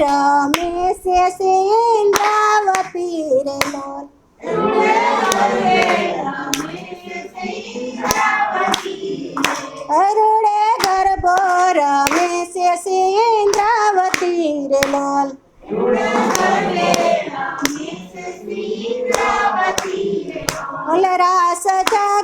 રમેશે સેન્દ્રાવતી રે લોલ અરુણે ગરબો રમેશે સેન્દ્રાવતી રે લોલ ઓલ રાસ જાગડીમાં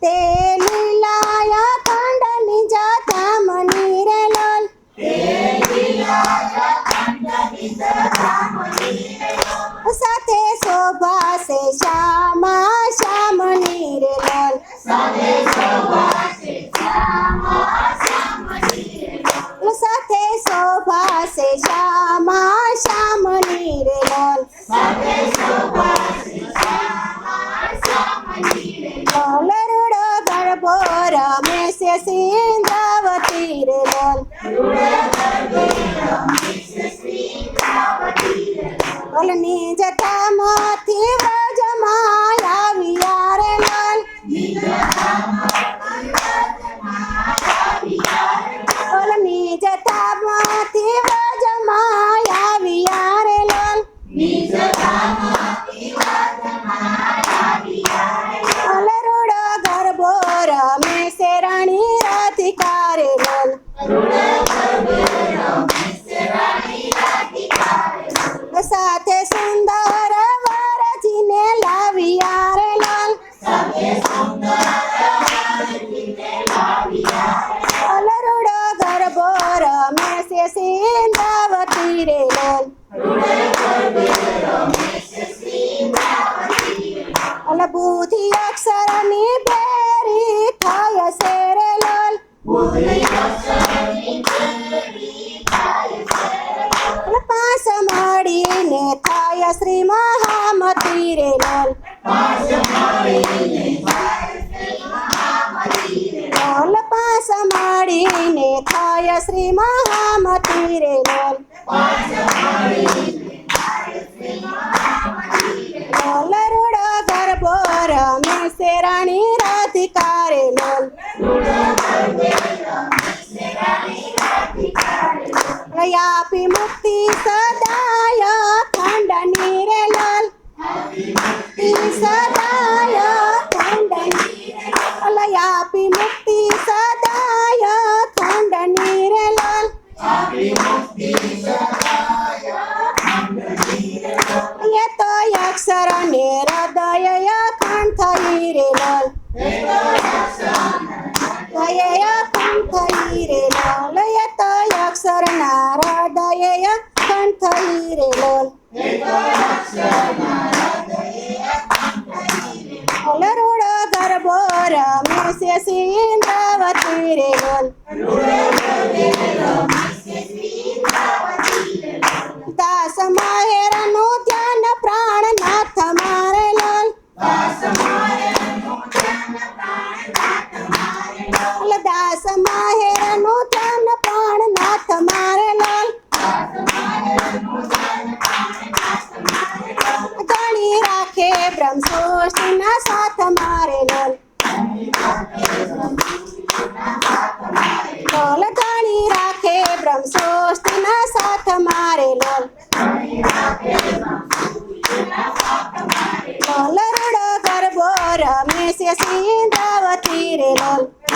对。వాళ్ళ నీ జత સિંધાવતી રે લોલ થાય શ્રી મહામતી રે લોલ લોલ રૂડો ગરબો રમેશે રાણી રાધિકા રે લોલ આપી મુક્તિ સદાય ખંડની રે લાલ મુક્તિ સદાય ખંડની આપી મુક્તિ ಶರಣೇರ ದಯೆಯ ಕಾಣ್ತಾ ಇರೆ ಲಾಲ್ ದಯೆಯ ಕಾಣ್ತಾ ಇರೆ ಲಾಲ್ ಎತ್ತಾಯ ಶರಣಾರ ದಯೆಯ ಕಾಣ್ತಾ ಇರೆ ಲಾಲ್ ಒಲರುಡ ಗರ್ಭೋರ ಮೇಸೆಸಿಯಿಂದ ಬರ್ತೀರೆ ಲಾಲ್ લાલ દાસ માહેરનું ધન પણ નાથ મારે લાલ જાણી રાખે બ્રહ્મ સૃષ્ટિના સાથ મારે લાલ બોલ જાણી રાખે બ્રહ્મ સૃષ્ટિના સાથ મારે લાલ બોલ ગરબો રમેશ સિંધાવતી રે લાલ